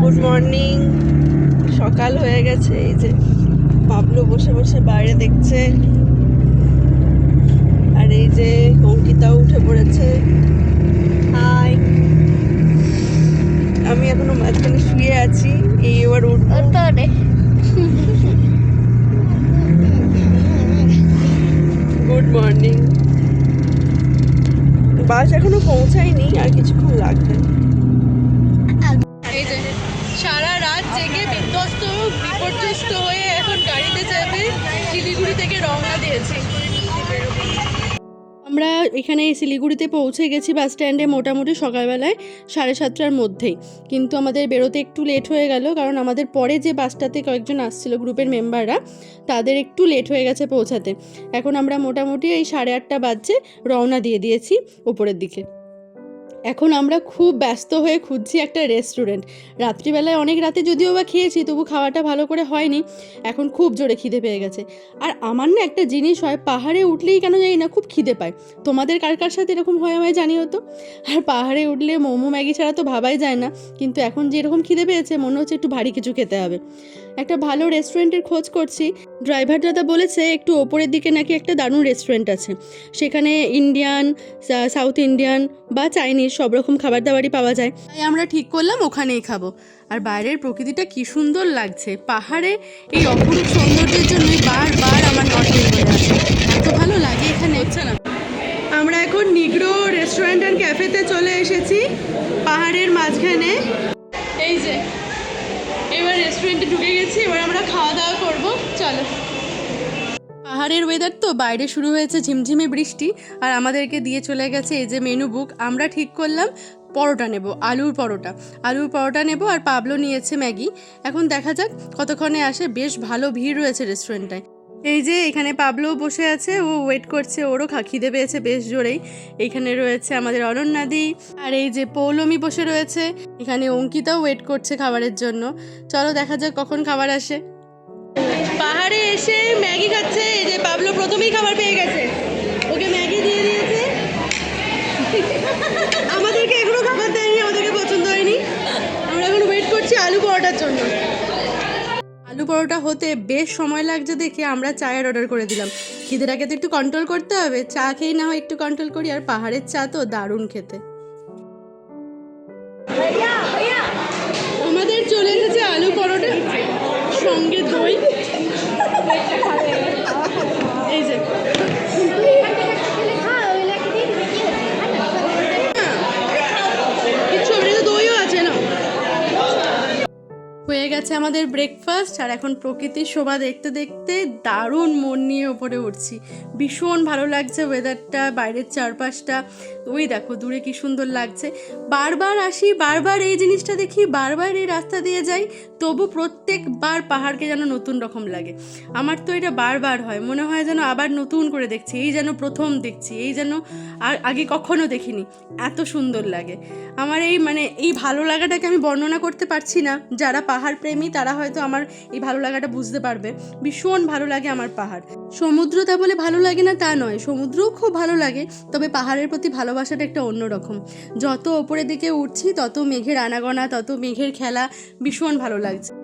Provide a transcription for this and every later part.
Good morning সকাল হয়ে গেছে এই যে বাবলু বসে বসে বাইরে দেখছে। আর এই যে অঙ্কিতাও উঠে পড়েছে। হাই আমি এখনও মাঝখানে শুয়ে আছি এই এবার উঠবো। গুড মর্নিং বাস এখনও পৌঁছায়নি আর কিছুক্ষণ লাগবে। বিপর্যস্ত হয়ে এখন গাড়িতে যাবে শিলিগুড়ি থেকে রওনা দিয়েছি। আমরা এখানে শিলিগুড়িতে পৌঁছে গেছি বাস স্ট্যান্ডে মোটামুটি সকালবেলায় সাড়ে সাতটার মধ্যেই। কিন্তু আমাদের বেরোতে একটু লেট হয়ে গেল, কারণ আমাদের পরে যে বাসটাতে কয়েকজন আসছিল গ্রুপের মেম্বাররা, তাদের একটু লেট হয়ে গেছে পৌঁছাতে। এখন আমরা মোটামুটি এই সাড়ে আটটা বাজছে, রওনা দিয়ে দিয়েছি ওপরের দিকে। এখন আমরা খুব ব্যস্ত হয়ে খুঁজছি একটা রেস্টুরেন্ট রাত্রিবেলায় অনেক রাতে যদিও বা খেয়েছি, তবু খাওয়াটা ভালো করে হয়নি। এখন খুব জোরে খিদে পেয়ে গেছে। আর আমার না একটা জিনিস হয়, পাহাড়ে উঠলেই কেন জানি না খুব খিদে পায়। তোমাদের কার কার সাথে এরকম হয় আমায় জানিও তো? আর পাহাড়ে উঠলে মোমো, ম্যাগি ছাড়া তো ভাবাই যায় না। কিন্তু এখন যেরকম খিদে পেয়েছে, মনে হচ্ছে একটু ভারী কিছু খেতে হবে। একটা ভালো রেস্টুরেন্টের খোঁজ করছি। ড্রাইভার দাদা বলেছে একটু ওপরের দিকে নাকি একটা দারুণ রেস্টুরেন্ট আছে। সেখানে ইন্ডিয়ান সাউথ ইন্ডিয়ান বা চাইনিজ সব রকম খাবার দাবারই পাওয়া যায়। তাই আমরা ঠিক করলাম ওখানেই খাব। আর বাইরের প্রকৃতিটা কি সুন্দর লাগছে। পাহাড়ে এই অপরূপ সৌন্দর্যের জন্যই বারবার আমার নর্থ আসে এত ভালো লাগে এখানে। হচ্ছে না? আমরা এখন নিগ্রো রেস্টুরেন্ট অ্যান্ড ক্যাফেতে চলে এসেছি। পাহাড়ের মাঝখানে। এই যে। রেস্টুরেন্টে ঢুকে গেছি, এবার আমরা খাওয়া দাওয়া করব। চলো। পাহাড়ের ওয়েদার তো বাইরে শুরু হয়েছে ঝিমঝিমে বৃষ্টি, আর আমাদেরকে দিয়ে চলে গেছে এই যে মেনু বুক আমরা ঠিক করলাম পরোটা নেব, আলুর পরোটা। আলুর পরোটা নেব আর পাবলো নিয়েছে ম্যাগি। এখন দেখা যাক কতক্ষণে আসে, বেশ ভালো ভিড় রয়েছে রেস্টুরেন্টটায় এই যে এখানে পাবলো বসে আছে, ও ওয়েট করছে, ওরও খিদে পেয়েছে বেশ জোরেই। এইখানে রয়েছে আমাদের অনন্যাদি, আর এই যে পৌলমি বসে রয়েছে, এখানে অঙ্কিতাও ওয়েট করছে খাবারের জন্য। চলো দেখা যাক কখন খাবার আসে। পাহাড়ে এসে ম্যাগি খাচ্ছে, এই যে পাবলো প্রথমেই খাবার পেয়ে গেছে। ওকে ম্যাগি দিয়ে দিয়েছে। আমাদেরকে এখনও খাবার দেয়নি, আমাদেরকে পছন্দ হয়নি। আমরা এখন ওয়েট করছি আলু পরোটার জন্য। পরোটা হতে বেশ সময় লাগছে দেখে আমরা চায়ের অর্ডার করে দিলাম। খিদেটাকে তো একটু কন্ট্রোল করতে হবে। চা খেয়ে না হয় একটু কন্ট্রোল করি। আর পাহাড়ের চা তো দারুণ খেতে। আমাদের চলে এসেছে আলু পরোটা। সঙ্গে দই এই যে কিচ্ছু হবে না, তো দইও আছে না হয়ে গেছে আমাদের ব্রেকফাস্ট আর এখন প্রকৃতির শোভা দেখতে দেখতে দারুণ মন নিয়ে ওপরে উঠছি। ভীষণ ভালো লাগছে ওয়েদারটা বাইরের চারপাশটা। ওই দেখো, দূরে কি সুন্দর লাগছে। বারবার আসি, বারবার এই জিনিসটা দেখি, বারবার এই রাস্তা দিয়ে যাই, তবু প্রত্যেকবার পাহাড়কে যেন নতুন রকম লাগে। আমার তো এটা বারবার হয়, মনে হয় যেন আবার নতুন করে দেখছি, এই যেন প্রথম দেখছি, এই যেন আর আগে কখনো দেখিনি। এত সুন্দর লাগে। আমার এই মানে এই ভালো লাগাটাকে আমি বর্ণনা করতে পারছি না। যারা পাহাড় প্রেমী তারা হয়তো আমার এই ভালো লাগাটা বুঝতে পারবে। ভীষণ ভালো লাগে আমার পাহাড়। সমুদ্র তা বলে ভালো লাগে না তা নয়, সমুদ্রও খুব ভালো লাগে, তবে পাহাড়ের প্রতি ভালোবাসাটা একটা অন্যরকম। যত ওপরের দিকে উঠছি, তত মেঘের আনাগোনা, তত মেঘের খেলা ভীষণ ভালো লাগছে।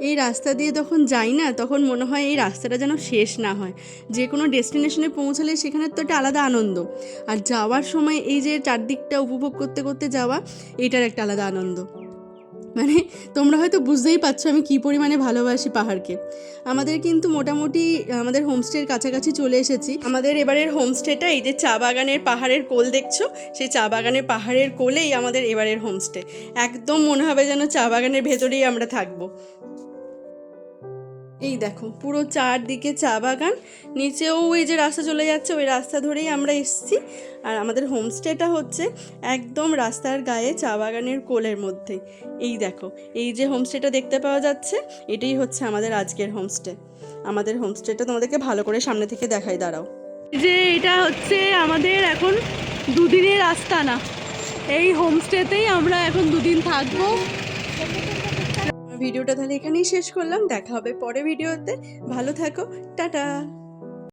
এই রাস্তা দিয়ে যখন যাই না, তখন মনে হয় এই রাস্তাটা যেন শেষ না হয়। যে কোনো ডেস্টিনেশনে পৌঁছালে সেখানে তো একটা আলাদা আনন্দ। আর যাওয়ার সময় এই যে চারদিকটা উপভোগ করতে করতে যাওয়া, এটার একটা আলাদা আনন্দ। মানে তোমরা হয়তো বুঝতেই পারছ আমি কী পরিমাণে ভালোবাসি পাহাড়কে। আমাদের কিন্তু মোটামুটি, আমাদের হোমস্টের কাছাকাছি চলে এসেছি। আমাদের এবারের হোমস্টেটা এই যে চা বাগানের পাহাড়ের কোল দেখছ? সেই চা বাগানের পাহাড়ের কোলেই আমাদের এবারের হোমস্টে। একদম মনে হবে যেন চা বাগানের ভেতরেই আমরা থাকব। এই দেখো, পুরো চারদিকে চা বাগান। নিচেও ওই যে রাস্তা চলে যাচ্ছে, ওই রাস্তা ধরেই আমরা এসেছি। আর আমাদের হোমস্টেটা হচ্ছে একদম রাস্তার গায়ে চা বাগানের কোলের মধ্যে। এই দেখো, এই যে হোমস্টেটা দেখতে পাওয়া যাচ্ছে, এটাই হচ্ছে আমাদের আজকের হোমস্টে। আমাদের হোমস্টেটা তোমাদেরকে ভালো করে সামনে থেকে দেখাই, দাঁড়াও। যে এটা হচ্ছে আমাদের এখন দুদিনের রাস্তা না এই হোমস্টেতেই আমরা এখন দুদিন থাকব। ভিডিওটা তাহলে এখানেই শেষ করলাম। দেখা হবে পরে ভিডিওতে। ভালো থাকো। টাটা।